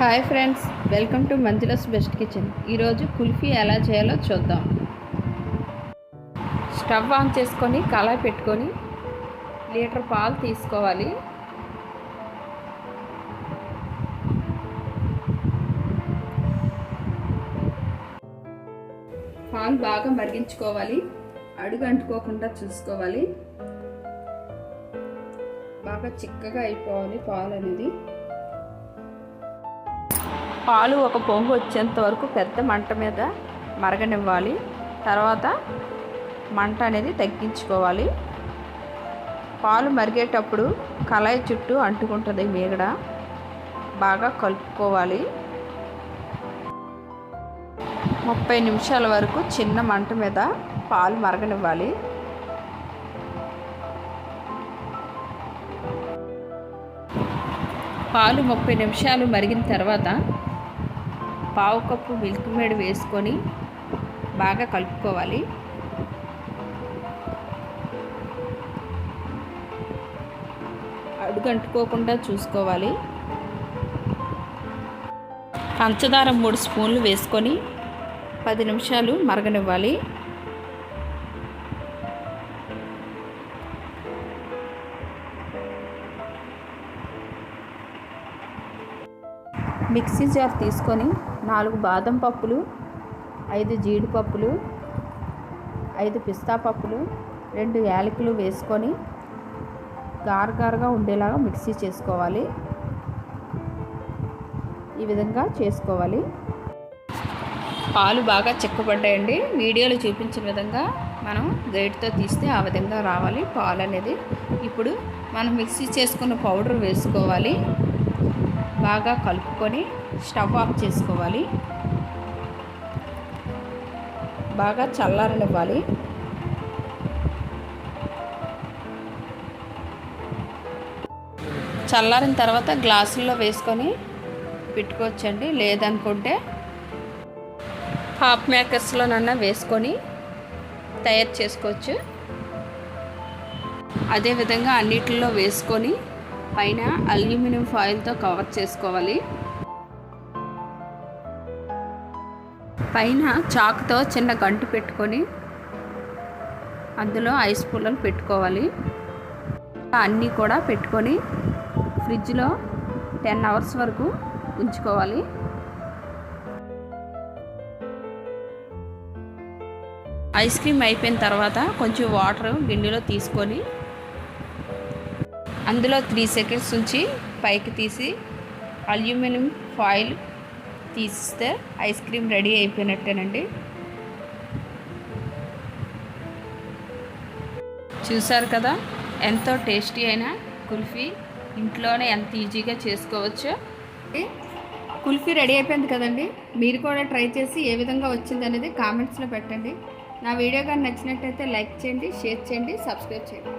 Hi friends welcome to Manjula's best kitchen. ఈరోజు కుల్ఫీ ఎలా చేయాలో చూద్దాం. స్టవ్ ఆన్ చేసుకొని కళాయి పెట్టుకొని లీటర్ పాలు తీసుకోవాలి. పాలు బాగా మరిగించుకోవాలి. అడుగు అంటుకోకుండా చూసుకోవాలి. బాగా చిక్కగా అయిపోవాలి పాలు అనేది పాలు ఒక పొంగు వచ్చేంత వరకు పెద్ద మంట మీద మరగనివ్వాలి. తర్వాత మంట అనేది తగ్గించుకోవాలి. పాలు మరిగేటప్పుడు కళాయి చుట్టూ అంటుకుంటుంది మీగడ. బాగా కలుపుకోవాలి. ముప్పై నిమిషాల వరకు చిన్న మంట మీద పాలు మరగనివ్వాలి. పాలు ముప్పై నిమిషాలు మరిగిన తర్వాత పావు కప్పు మిల్క్ మేడ్ వేసుకొని బాగా కలుపుకోవాలి. అడుగంటుకోకుండా చూసుకోవాలి. పంచదార మూడు స్పూన్లు వేసుకొని పది నిమిషాలు మరగనివ్వాలి. మిక్సీ జార్ తీసుకొని నాలుగు బాదం పప్పులు ఐదు జీడిపప్పులు ఐదు పిస్తా పప్పులు రెండు యాలకులు వేసుకొని గారగారగా ఉండేలాగా మిక్సీ చేసుకోవాలి. ఈ విధంగా చేసుకోవాలి. పాలు బాగా చిక్కబడ్డాయండి. వీడియోలో చూపించిన విధంగా మనం గైడ్తో తీస్తే ఆ విధంగా రావాలి. పాలు అనేది ఇప్పుడు మనం మిక్సీ చేసుకున్న పౌడర్ వేసుకోవాలి. బాగా కలుపుకొని స్టవ్ ఆఫ్ చేసుకోవాలి. బాగా చల్లారనివ్వాలి. చల్లారిన తర్వాత గ్లాసుల్లో వేసుకొని పెట్టుకోవచ్చండి. లేదనుకుంటే హాఫ్ మేకర్స్లోనన్నా వేసుకొని తయారు చేసుకోవచ్చు. అదేవిధంగా అన్నిటిలో వేసుకొని పైన అల్యూమినియం ఫాయిల్తో కవర్ చేసుకోవాలి. పైన చాకుతో చిన్న గంటు పెట్టుకొని అందులో ఐస్ పుల్లలు పెట్టుకోవాలి. అన్నీ కూడా పెట్టుకొని ఫ్రిడ్జ్లో టెన్ అవర్స్ వరకు ఉంచుకోవాలి. ఐస్ క్రీమ్ అయిపోయిన తర్వాత కొంచెం వాటర్ గిన్నెలో తీసుకొని అందులో త్రీ సెకండ్స్ ఉంచి పైకి తీసి అల్యూమినియం ఫాయిల్ తీస్తే ఐస్ క్రీమ్ రెడీ అయిపోయినట్టేనండి. చూసారు కదా? ఎంతో టేస్టీ అయిన కుల్ఫీ. ఇంట్లోనే ఎంత ఈజీగా చేసుకోవచ్చు. కుల్ఫీ రెడీ అయిపోయింది కదండి? మీరు కూడా ట్రై చేసి ఏ విధంగా వచ్చింది అనేది కామెంట్స్లో పెట్టండి. నా వీడియో కానీ నచ్చినట్టయితే లైక్ చేయండి షేర్ చేయండి సబ్స్క్రైబ్ చేయండి.